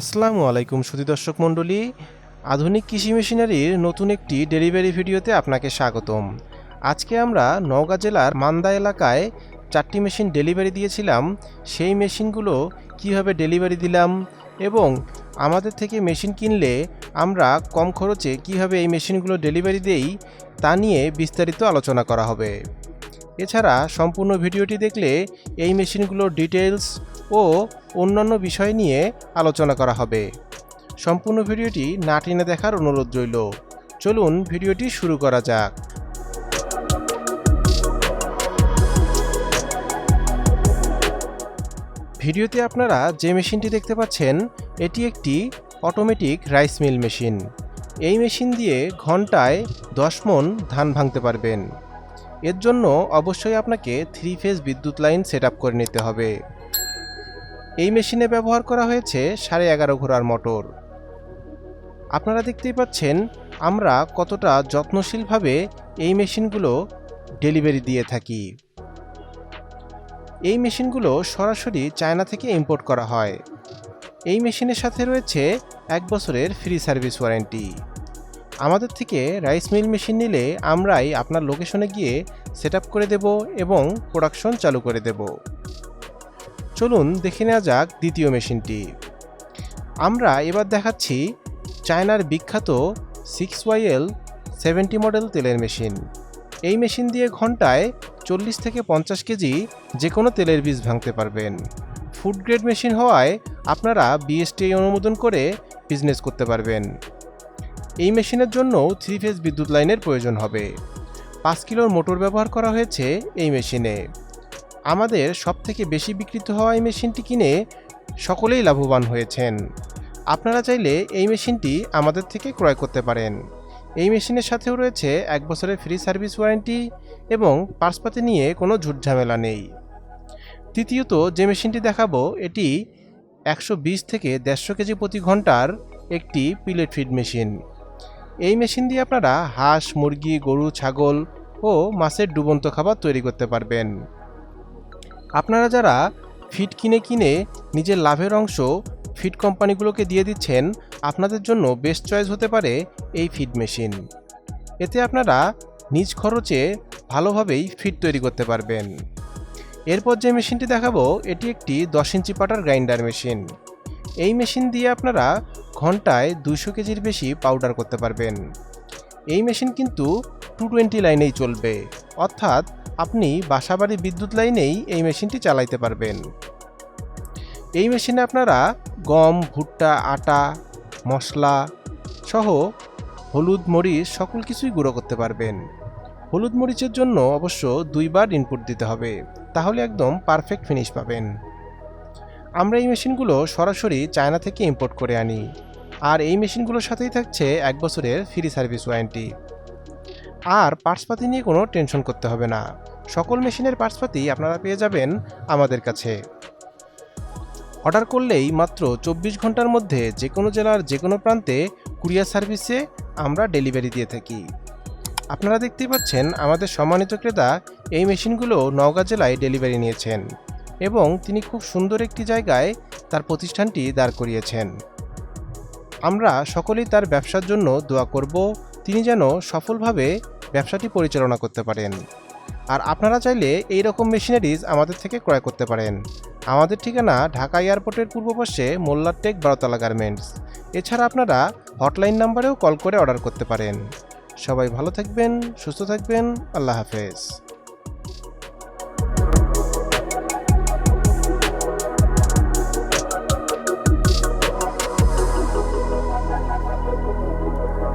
আসসালামু আলাইকুম সুধী দর্শক মণ্ডলী। আধুনিক কৃষি মেশিনারির নতুন একটি ডেলিভারি ভিডিওতে আপনাকে স্বাগতম। আজকে আমরা নওগাঁ জেলার মান্দা এলাকায় চারটি মেশিন ডেলিভারি দিয়েছিলাম। সেই মেশিনগুলো কীভাবে ডেলিভারি দিলাম এবং আমাদের থেকে মেশিন কিনলে আমরা কম খরচে কীভাবে এই মেশিনগুলো ডেলিভারি দেই তা নিয়ে বিস্তারিত আলোচনা করা হবে। এছাড়া সম্পূর্ণ ভিডিওটি দেখলে এই মেশিনগুলোর ডিটেলস ও অন্যান্য বিষয় নিয়ে আলোচনা করা হবে। সম্পূর্ণ ভিডিওটি না টেনে দেখার অনুরোধ রইল। চলুন ভিডিওটি শুরু করা যাক। ভিডিওতে আপনারা যে মেশিনটি দেখতে পাচ্ছেন, এটি একটি অটোমেটিক রাইস মিল মেশিন। এই মেশিন দিয়ে ঘন্টায় দশ মন ধান ভাঙতে পারবেন। এর জন্য অবশ্যই আপনাকে থ্রি ফেজ বিদ্যুৎ লাইন সেট করে নিতে হবে। এই মেশিনে ব্যবহার করা হয়েছে সাড়ে এগারো ঘোড়ার মোটর। আপনারা দেখতেই পাচ্ছেন, আমরা কতটা যত্নশীলভাবে এই মেশিনগুলো ডেলিভারি দিয়ে থাকি। এই মেশিনগুলো সরাসরি চায়না থেকে ইম্পোর্ট করা হয়। এই মেশিনের সাথে রয়েছে এক বছরের ফ্রি সার্ভিস ওয়ারেন্টি। আমাদের থেকে রাইস মিল মেশিন নিলে আমরাই আপনার লোকেশনে গিয়ে সেট করে দেব এবং প্রোডাকশন চালু করে দেব। চলুন দেখে নেওয়া যাক দ্বিতীয় মেশিনটি। আমরা এবার দেখাচ্ছি চায়নার বিখ্যাত সিক্স ওয়াইএল সেভেন্টি মডেল তেলের মেশিন। এই মেশিন দিয়ে ঘন্টায় চল্লিশ থেকে পঞ্চাশ কেজি যে কোনো তেলের বীজ ভাঙতে পারবেন। ফুড গ্রেড মেশিন হওয়ায় আপনারা বিএসটিআই অনুমোদন করে বিজনেস করতে পারবেন। এই মেশিনের জন্য থ্রি ফেজ বিদ্যুৎ লাইনের প্রয়োজন হবে। পাঁচ কিলোর মোটর ব্যবহার করা হয়েছে এই মেশিনে। আমাদের সবথেকে বেশি বিক্রিত হওয়া এই মেশিনটি কিনে সকলেই লাভবান হয়েছেন। আপনারা চাইলে এই মেশিনটি আমাদের থেকে ক্রয় করতে পারেন। এই মেশিনের সাথেও রয়েছে এক বছরের ফ্রি সার্ভিস ওয়ারেন্টি এবং পার্সপাতি নিয়ে কোনো ঝুটঝামেলা নেই। তৃতীয়ত, যে মেশিনটি দেখাবো, এটি একশো বিশ থেকে দেড়শো কেজি প্রতি ঘণ্টার একটি পিলেট ফিড মেশিন। এই মেশিন দিয়ে আপনারা হাঁস, মুরগি, গরু, ছাগল ও মাছের ডুবন্ত খাবার তৈরি করতে পারবেন। আপনারা যারা ফিড কিনে কিনে নিজের লাভের অংশ ফিড কোম্পানিগুলোকে দিয়ে দিচ্ছেন, আপনাদের জন্য বেস্ট চয়েস হতে পারে এই ফিড মেশিন। এতে আপনারা নিজ খরচে ভালোভাবেই ফিড তৈরি করতে পারবেন। এরপর যে মেশিনটি দেখাবো, এটি একটি দশ ইঞ্চি পাটার গ্রাইন্ডার মেশিন। এই মেশিন দিয়ে আপনারা ঘন্টায় দুইশো কেজির বেশি পাউডার করতে পারবেন। এই মেশিন কিন্তু টু টোয়েন্টি লাইনেই চলবে, অর্থাৎ আপনি বাসাবাড়ি বিদ্যুৎ লাইনেই এই মেশিনটি চালাইতে পারবেন। এই মেশিনে আপনারা গম, ভুট্টা, আটা, মশলা সহ হলুদ মরিচ সকল কিছুই গুঁড়ো করতে পারবেন। হলুদ মরিচের জন্য অবশ্য দুইবার ইনপুট দিতে হবে, তাহলে একদম পারফেক্ট ফিনিশ পাবেন। আমরা এই মেশিনগুলো সরাসরি চায়না থেকে ইম্পোর্ট করে আনি। আর এই মেশিনগুলোর সাথেই থাকছে এক বছরের ফ্রি সার্ভিস ওয়ারেন্টি আর পার্টসপাতি নিয়ে কোনো টেনশন করতে হবে না। সকল মেশিনের পার্টসপাতি আপনারা পেয়ে যাবেন আমাদের কাছে। অর্ডার করলেই মাত্র চব্বিশ ঘণ্টার মধ্যে যে কোনো জেলার যে কোনো প্রান্তে কুরিয়ার সার্ভিসে আমরা ডেলিভারি দিয়ে থাকি। আপনারা দেখতেই পাচ্ছেন আমাদের সম্মানিত ক্রেতা এই মেশিনগুলো নওগাঁ জেলায় ডেলিভারি নিয়েছেন এবং তিনি খুব সুন্দর একটি জায়গায় তার প্রতিষ্ঠানটি দাঁড় করিয়েছেন। আমরা সকলেই তার ব্যবসার জন্য দোয়া করব। তিনি যেন সফলভাবে ব্যবসাটি পরিচালনা করতে পারেন। আর আপনারা চাইলে এই রকম মেশিনারিজ আমাদের থেকে ক্রয় করতে পারেন। আমাদের ঠিকানা ঢাকা এয়ারপোর্টের পূর্ব পাশে মোল্লারটেক বারোতলা গার্মেন্টস। এছাড়া আপনারা হটলাইন নাম্বারেও কল করে অর্ডার করতে পারেন। সবাই ভালো থাকবেন, সুস্থ থাকবেন, আল্লাহ হাফেজ।